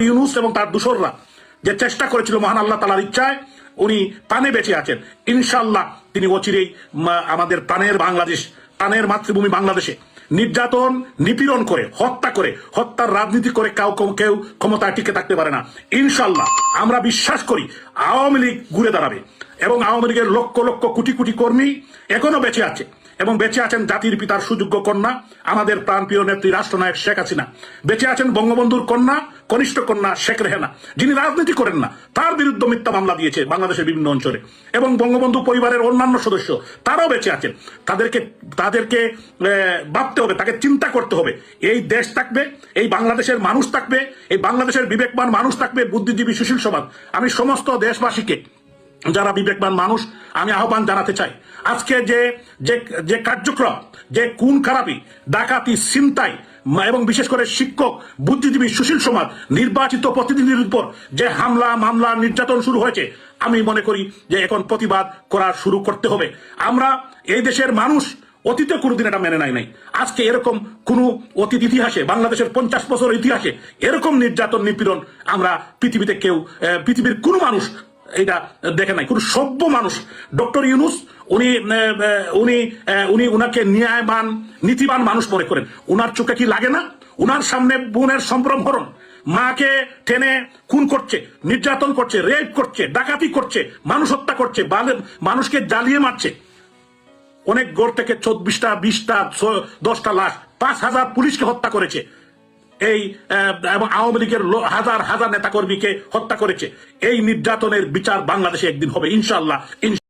ইউনুস এবং তার দূষররা যে চেষ্টা করেছিল মহান আল্লাহ তালার ইচ্ছায়, উনি প্রাণে বেঁচে আছেন। ইনশাল্লাহ তিনি অচিরেই আমাদের প্রাণের বাংলাদেশ, প্রাণের মাতৃভূমি বাংলাদেশে নির্যাতন, নিপীড়ন করে, হত্যা করে, হত্যার রাজনীতি করে কাউ কেউ- ক্ষমতায় টিকে থাকতে পারে না। ইনশাল্লাহ আমরা বিশ্বাস করি আওয়ামী লীগ ঘুরে দাঁড়াবে এবং আওয়ামী লীগের লক্ষ লক্ষ কোটি কোটি কর্মী এখনও বেঁচে আছে। এবং বেঁচে আছেন জাতির পিতার সুযোগ্য কন্যা, আমাদের প্রাণপ্রিয় নেত্রী রাষ্ট্রনায়ক শেখ হাসিনা। বেঁচে আছেন বঙ্গবন্ধুর কন্যা, কনিষ্ঠ কন্যা শেখ রেহেনা। যিনি রাজনীতি করেন না, তার বিরুদ্ধে মিথ্যা মামলা দিয়েছে বাংলাদেশের বিভিন্ন অঞ্চলে। এবং বঙ্গবন্ধু পরিবারের অন্যান্য সদস্য, তারাও বেঁচে আছেন। তাদেরকে তাদেরকে ভাবতে হবে, তাকে চিন্তা করতে হবে। এই দেশ থাকবে, এই বাংলাদেশের মানুষ থাকবে, এই বাংলাদেশের বিবেকবান মানুষ থাকবে, বুদ্ধিজীবী সুশীল সমাজ। আমি সমস্ত দেশবাসীকে যারা বিবেকবান মানুষ, আমি আহ্বান জানাতে চাই। আজকে যে যে কার্যক্রম, যে খুন খারাপি, ডাকাতি চিন্তাই এবং বিশেষ করে শিক্ষক, বুদ্ধিজীবী সুশীল সমাজ, নির্বাচিত প্রতিনিধির উপর যে হামলা, মামলা, নির্যাতন শুরু হয়েছে, আমি মনে করি যে এখন প্রতিবাদ করা শুরু করতে হবে। আমরা এই দেশের মানুষ, অতীতে কোনোদিন এটা মেনে নাই নাই। আজকে এরকম কোনো অতীত ইতিহাসে, বাংলাদেশের পঞ্চাশ বছর ইতিহাসে এরকম নির্যাতন, নিপীড়ন আমরা পৃথিবীতে কেউ পৃথিবীর কোনো মানুষ এটা দেখে নাই। কোনো সভ্য মানুষ, ডক্টর ইউনুস, উনি উনি উনি উনাকে ন্যায়বান, নীতিবান মানুষ মনে করেন। উনার চোখে কি লাগে না? উনার সামনে বোনের সম্ভ্রমহরণ মাকে টেনে খুন করছে, নির্যাতন করছে, রেপ করছে, ডাকাতি করছে, মানুষ হত্যা করছে মানুষকে জ্বালিয়ে মারছে। অনেক গড় থেকে চব্বিশটা, বিশটা দশটা লাশ, পাঁচ হাজার পুলিশকে হত্যা করেছে। এই এবং আওয়ামী লীগের হাজার হাজার নেতাকর্মীকে হত্যা করেছে। এই নির্যাতনের বিচার বাংলাদেশে একদিন হবে ইনশাল্লাহ